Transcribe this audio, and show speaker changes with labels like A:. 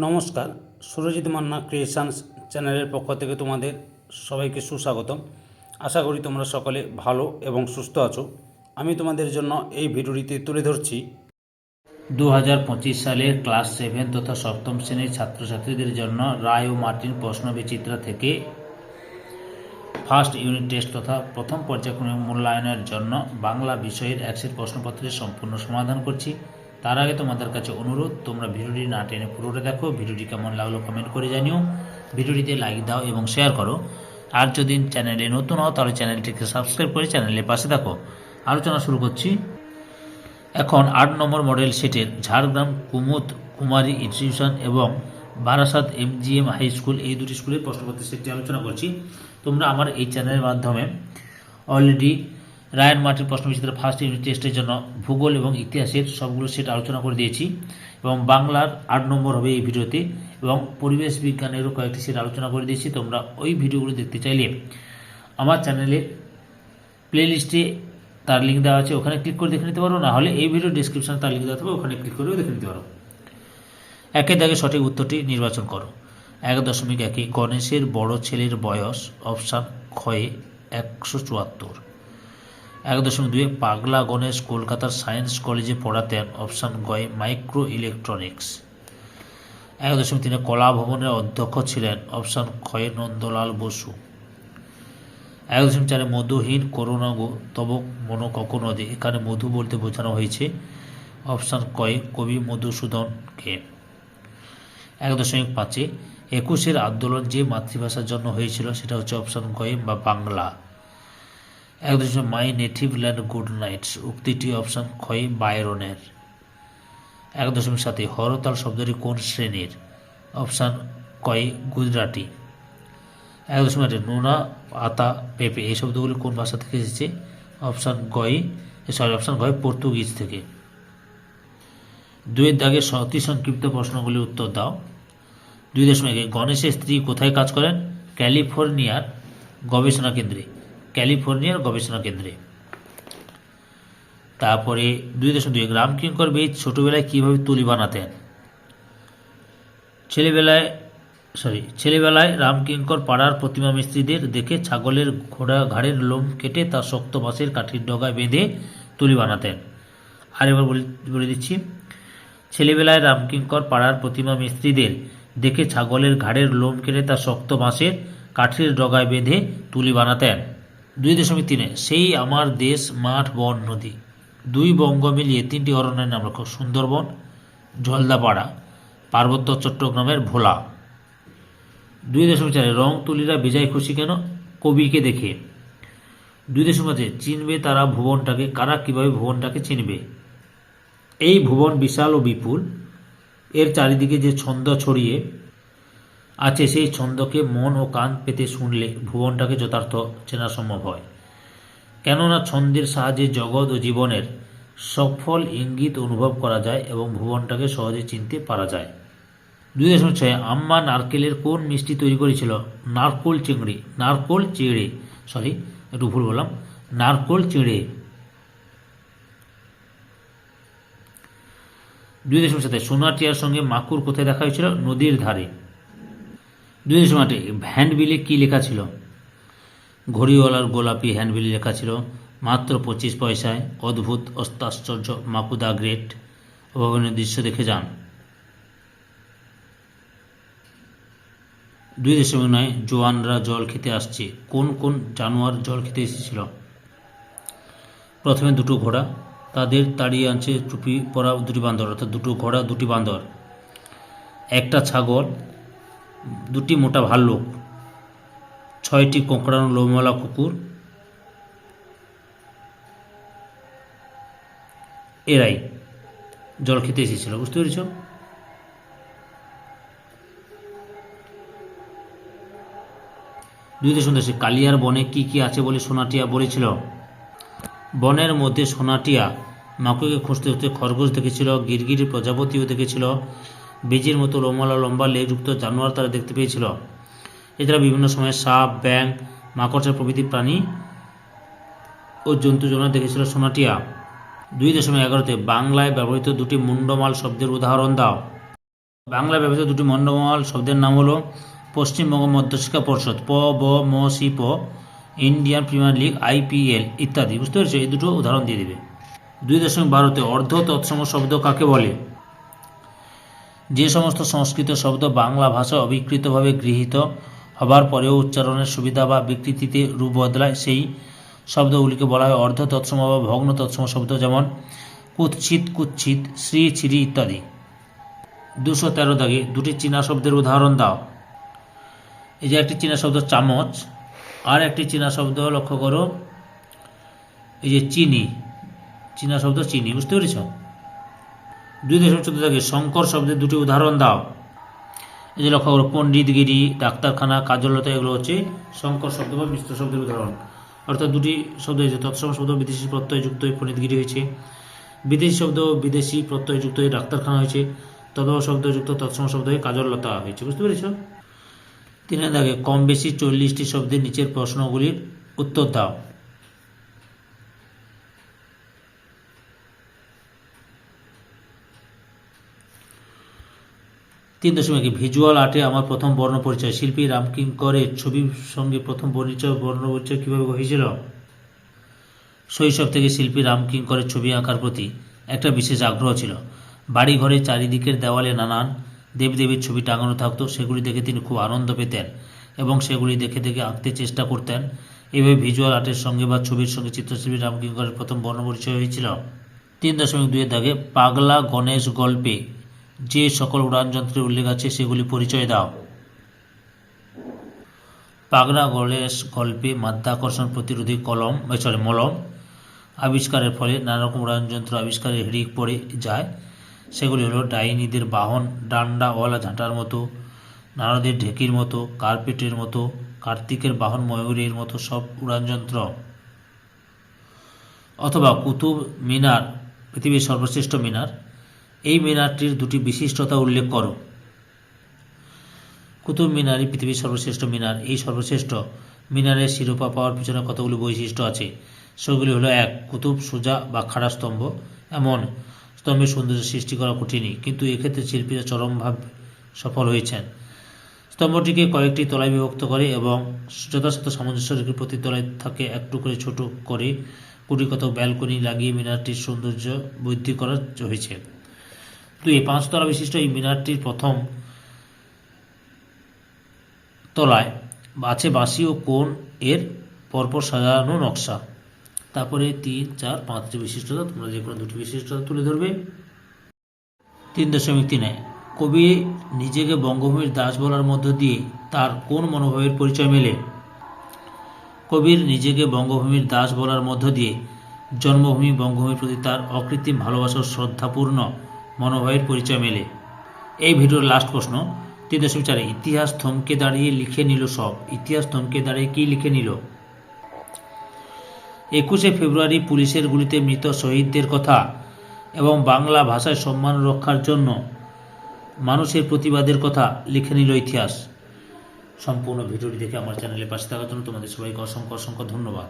A: নমস্কার, সুরজিৎ মান্না ক্রিয়েশনস চ্যানেলের পক্ষ থেকে তোমাদের সবাইকে সুস্বাগতম। আশা করি তোমরা সকলে ভালো এবং সুস্থ আছো। আমি তোমাদের জন্য এই ভিডিওটিতে তুলে ধরছি দু হাজার পঁচিশ সালের ক্লাস সেভেন তথা সপ্তম শ্রেণির ছাত্রছাত্রীদের জন্য রায় ও মার্টিন প্রশ্ন বিচিত্রা থেকে ফার্স্ট ইউনিট টেস্ট তথা প্রথম পর্যায়ক্রমিক মূল্যায়নের জন্য বাংলা বিষয়ের একশের প্রশ্নপত্রের সম্পূর্ণ সমাধান করছি। তার আগে তোমাদের কাছে অনুরোধ, তোমরা ভিডিওটি না টেনে পুরোটা দেখো, ভিডিওটি কেমন লাগল কমেন্ট করে জানিও, ভিডিওটিতে লাইক দাও এবং শেয়ার করো। আর যদি চ্যানেলে নতুন হও, তাহলে চ্যানেলটিকে সাবস্ক্রাইব করে চ্যানেলের পাশে দেখো আলোচনা শুরু করছি। এখন আট নম্বর মডেল সেটের ঝাড়গ্রাম কুমুদ কুমারী ইনস্টিটিউশন এবং বারাসাত এমজিএম হাই স্কুল এই দুটি স্কুলের প্রশ্নপত্রের সেটটি আলোচনা করছি। তোমরা আমার এই চ্যানেলের মাধ্যমে অলরেডি রায়ন মার্টিন প্রশ্ন বিচিত্র ফার্স্ট ইউনিট টেস্টের জন্য ভূগোল এবং ইতিহাসের সবগুলো সেট আলোচনা করে দিয়েছি এবং বাংলার আট নম্বর হবে এই ভিডিওতে এবং পরিবেশ বিজ্ঞানেরও কয়েকটি সেট আলোচনা করে দিয়েছি, তোমরা ওই ভিডিওগুলো দেখতে চাইলে। আমার চ্যানেলে প্লেলিস্টে তার লিঙ্ক দেওয়া আছে, ওখানে ক্লিক করে দেখে নিতে পারো, না হলে এই ভিডিও ডিসক্রিপশনে তার লিঙ্ক দেওয়া থাকবে, ওখানে ক্লিক করেও দেখে নিতে পারো। একের দাগে সঠিক উত্তরটি নির্বাচন করো। এক দশমিক একে গণেশের বড় ছেলের বয়স অপশান ক্ষয়ে একশো চুয়াত্তর। এক দশমিক দুয়ে পাগলা গণেশ কলকাতার সায়েন্স কলেজে পড়াতেন, অপশান গয়ে মাইক্রো ইলেকট্রনিক্স এক দশমিক তিনে কলা ভবনের অধ্যক্ষ ছিলেন, অপশান ক্ষয়ে নন্দলাল বসু। এক দশমিক চারে মধুহীন করোনা গো তব মনো নদী এখানে মধু বলতে বোঝানো হয়েছে। অপশান কয়ে কবি মধুসূদনকে এক দশমিক পাঁচে একুশের আন্দোলন যে মাতৃভাষার জন্য হয়েছিল, সেটা হচ্ছে অপশান কয়ে বা বাংলা। এক দশমিক my native land good nights উক্তিটি অপশান ক্ষয় বায়রনের এক দশমিক সাথে হরতাল শব্দটি কোন শ্রেণির? অপশান কয় গুজরাটি। এক দশমিক আটে নোনা, আতা, পেঁপে, এই শব্দগুলি কোন ভাষা থেকে এসেছে? অপশান গয় সরি অপশান গয় পর্তুগিজ থেকে। দুয়ের দাগে অতি সংক্ষিপ্ত প্রশ্নগুলির উত্তর দাও। দুই দশমিক গণেশের স্ত্রী কোথায় কাজ করেন? ক্যালিফোর্নিয়ার গবেষণা কেন্দ্রে। ক্যালিফোর্নিয়ার গবেষণা কেন্দ্রে। তারপরে দুই দশমিক দুই রামকিঙ্কর বেদ ছোটোবেলায় কীভাবে তুলি বানাতেন? ছেলেবেলায় সরি ছেলেবেলায় রামকিঙ্কর পাড়ার প্রতিমা মিস্ত্রিদের দেখে ছাগলের ঘোড়া ঘাড়ের লোম কেটে তার শক্ত বাঁশের কাঠির ডগায় বেঁধে তুলি বানাতেন। আর এবার বলে দিচ্ছি, ছেলেবেলায় রামকিঙ্কর পাড়ার প্রতিমা মিস্ত্রিদের দেখে ছাগলের ঘাড়ের লোম কেটে তার শক্ত বাঁশের কাঠির ডগায় বেঁধে তুলি বানাতেন। দুই দশমিক তিনে, সেই আমার দেশ, মাঠ, বন, নদী। দুই বঙ্গ মিলিয়ে তিনটি অরণ্যের নাম রাখো, সুন্দরবন জলদাপাড়া পার্বত্য চট্টগ্রামের ভোলা। দুই দশমিক চারে, রং তুলিরা বিজয় খুশি কেন? কবিকে দেখে। দুই দশমিক পাঁচে, চিনবে তারা ভুবনটাকে, কারা কীভাবে ভুবনটাকে চিনবে? এই ভুবন বিশাল ও বিপুল। এর চারিদিকে যে ছন্দ ছড়িয়ে আছে সেই ছন্দকে মন ও কান পেতে শুনলে ভুবনটাকে যথার্থ চেনা সম্ভব হয়। কেননা ছন্দের সাহায্যে জগৎ ও জীবনের সফল ইঙ্গিত অনুভব করা যায় এবং ভুবনটাকে সহজে চিনতে পারা যায়। দুই দশমিক ছয়, আম্মা নারকেলের কোন মিষ্টি তৈরি করেছিল? নারকোল চিংড়ি, নারকোল চিড়ে সরি একটু ভুল বললাম, নারকোল চিড়ে। দুই দশমিক সাথে সোনাটিয়ার সঙ্গে মাকুর কোথায় দেখা হয়েছিল? নদীর ধারে। দুই আটে হ্যান্ডবিলে কী লেখা ছিল? ঘড়িওয়ালার গোলাপি হ্যান্ডবিল লেখা ছিল, মাত্র পঁচিশ পয়সায় অদ্ভুত অস্তাশ্চর্য মাকুদা গ্রেট, অভাবনীয় দৃশ্য দেখে যান। দুই দশমিক নয়, জোয়ানরা জল খেতে আসছে। কোন কোন জানোয়ার জল খেতে এসেছিল? প্রথমে দুটো ঘোড়া, তাদের তাড়িয়ে আনছে টুপি পরা দুটি বান্দর, অর্থাৎ দুটো ঘোড়া, দুটি বান্দর। একটা ছাগল দুটি মোটা ভাল্লুক, ছয়টি কোঁকড়ানো লোমওয়ালা কুকুর, এরাই জল খেতে এসেছিল, বুঝতে পেরেছ? দুই দশমিক কালিয়ার বনে কি কি আছে বলে সোনাটিয়া বলেছিল? বনের মধ্যে সোনাটিয়া মাকুকে খুঁজতে খুঁজতে খরগোশ দেখেছিল, গিরগির প্রজাপতিও দেখেছিল বীজের মতো লোমলা লম্বা লেজযুক্ত জানোয়ার তারা দেখতে পেয়েছিল। এছাড়া বিভিন্ন সময় সাপ ব্যাং মাকড়সা প্রভৃতি প্রাণী ও জন্তু জনক দেখেছিল সোনাটিয়া। দুই দশমিক এগারোতে বাংলায় ব্যবহৃত দুটি মুন্ডমাল শব্দের উদাহরণ দাও। বাংলায় ব্যবহৃত দুটি মণ্ডমহল শব্দের নাম হলো পশ্চিমবঙ্গ মধ্যশিক্ষা পর্ষদ, প, ব, ম, সি প, ইন্ডিয়ান প্রিমিয়ার লিগ আইপিএল ইত্যাদি। বুঝতে পেরেছ? এই দুটো উদাহরণ দিয়ে দিবে। দুই দশমিক বারোতে অর্ধ তৎসম শব্দ কাকে বলে? যে সমস্ত সংস্কৃত শব্দ বাংলা ভাষায় অবিকৃতভাবে গৃহীত হবার পরেও উচ্চারণের সুবিধা বা বিকৃতিতে রূপ বদলায়, সেই শব্দগুলিকে বলা হয় অর্ধ তৎসম বা ভগ্ন তৎসম শব্দ যেমন কুৎসিত কুৎসিত, শ্রী শ্রী ইত্যাদি। দুশো তেরো দাগে দুটি চীনা শব্দের উদাহরণ দাও। এই যে একটি চীনা শব্দ চামচ, আর একটি চীনা শব্দ লক্ষ্য করো। এই যে চিনি, চীনা শব্দ চিনি, বুঝতে পেরেছ? দুই দশমিক চোদ্দ দাগে শঙ্কর শব্দের দুটি উদাহরণ দাও। এই যে লক্ষ্য করো পণ্ডিতগিরি ডাক্তারখানা কাজলতা এগুলো হচ্ছে শঙ্কর শব্দ বা মিশ্র শব্দের উদাহরণ। অর্থাৎ দুটি শব্দ হয়েছে, তৎসম শব্দ, বিদেশি প্রত্যয়যুক্ত হয়ে পণ্ডিতগিরি হয়েছে। বিদেশি শব্দ, বিদেশি প্রত্যয়যুক্ত হয়ে ডাক্তারখানা হয়েছে। তদব শব্দযুক্ত তৎসম শব্দ হয়ে কাজলতা হয়েছে। বুঝতে পেরেছ? তিনের দাগে কম বেশি চল্লিশটি শব্দের নিচের প্রশ্নগুলির উত্তর দাও। তিন দশমিক ভিজুয়াল আর্টে আমার প্রথম বর্ণ পরিচয়। শিল্পী রামকিঙ্করের ছবির সঙ্গে প্রথম পরিচয় বর্ণ পরিচয় কীভাবে হয়েছিল? শৈশব থেকে শিল্পী রামকিঙ্করের ছবি আঁকার প্রতি একটা বিশেষ আগ্রহ ছিল। বাড়ি ঘরে চারিদিকের দেওয়ালে নানান দেবদেবীর ছবি টাঙানো থাকতো, সেগুলি দেখে তিনি খুব আনন্দ পেতেন এবং সেগুলি দেখে দেখে আঁকতে চেষ্টা করতেন। এভাবে ভিজুয়াল আর্টের সঙ্গে বা ছবির সঙ্গে চিত্রশিল্পী রামকিঙ্করের প্রথম বর্ণ পরিচয় হয়েছিল। তিন দশমিক দুইয়ের দাগে পাগলা গণেশ গল্পে যে সকল উড়ানযন্ত্রের উল্লেখ আছে, সেগুলি পরিচয় দাও। পাগলা গণেশ, গল্পে, মাধ্যাকর্ষণ প্রতিরোধী কলম সরি মলম আবিষ্কারের ফলে নানা রকম উড়ানযন্ত্র আবিষ্কারের হিড়িক পড়ে যায়। সেগুলি হলো ডাইনিদের বাহন ডান্ডাওয়ালা ঝাঁটার মতো, নারদের ঢেকির মতো, কার্পেটের মতো, কার্তিকের বাহন, ময়ূরের মতো সব উড়ানযন্ত্র। অথবা কুতুব মিনার, পৃথিবীর সর্বশ্রেষ্ঠ মিনার। এই মিনারটির দুটি বিশিষ্টতা উল্লেখ করো। কুতুব মিনারই পৃথিবীর সর্বশ্রেষ্ঠ মিনার। এই সর্বশ্রেষ্ঠ মিনারের শিরোপা পাওয়ার পিছনে কতগুলি বৈশিষ্ট্য আছে? সেগুলি হলো এক, কুতুব, সোজা বা খাড়া স্তম্ভ। এমন স্তম্ভের সৌন্দর্য সৃষ্টি করা কঠিনই, কিন্তু এক্ষেত্রে শিল্পীরা চরমভাবে সফল হয়েছেন। স্তম্ভটিকে কয়েকটি তলায় বিভক্ত করে এবং যথাযথ সামঞ্জস্য রেখে প্রতি তলায় থাকে একটু করে ছোট করে কুড়ি কত ব্যালকনি লাগিয়ে মিনারটির সৌন্দর্য বৃদ্ধি করা হয়েছে। দুই, পাঁচতলা বিশিষ্ট এই মিনারটির প্রথম তলায় আছে বাঁশি ও কোণ এর পরপর সাজানো নকশা। তারপরে তিন, চার পাঁচটি বিশিষ্টতা, তোমরা যে কোনো দুটি বিশিষ্টতা তুলে ধরবে। তিন দশমিক তিনে, কবি নিজেকে বঙ্গভূমির দাস বলার মধ্য দিয়ে তার কোন মনোভাবের পরিচয় মেলে? কবির নিজেকে বঙ্গভূমির দাস বলার মধ্য দিয়ে জন্মভূমি বঙ্গভূমির প্রতি তার অকৃত্রিম ভালোবাসার শ্রদ্ধাপূর্ণ মনোভাবের পরিচয় মেলে। এই ভিডিওর লাস্ট প্রশ্ন তিন দশমিক চারে ইতিহাস থমকে দাঁড়িয়ে লিখে নিল সব। ইতিহাস থমকে দাঁড়িয়ে কি লিখে নিল? একুশে ফেব্রুয়ারি পুলিশের গুলিতে মৃত শহীদদের কথা এবং বাংলা ভাষায় সম্মান রক্ষার জন্য মানুষের প্রতিবাদের কথা লিখে নিল ইতিহাস। সম্পূর্ণ ভিডিওটি দেখে আমার চ্যানেলে পাশে থাকার জন্য তোমাদের সবাইকে অসংখ্য অসংখ্য ধন্যবাদ।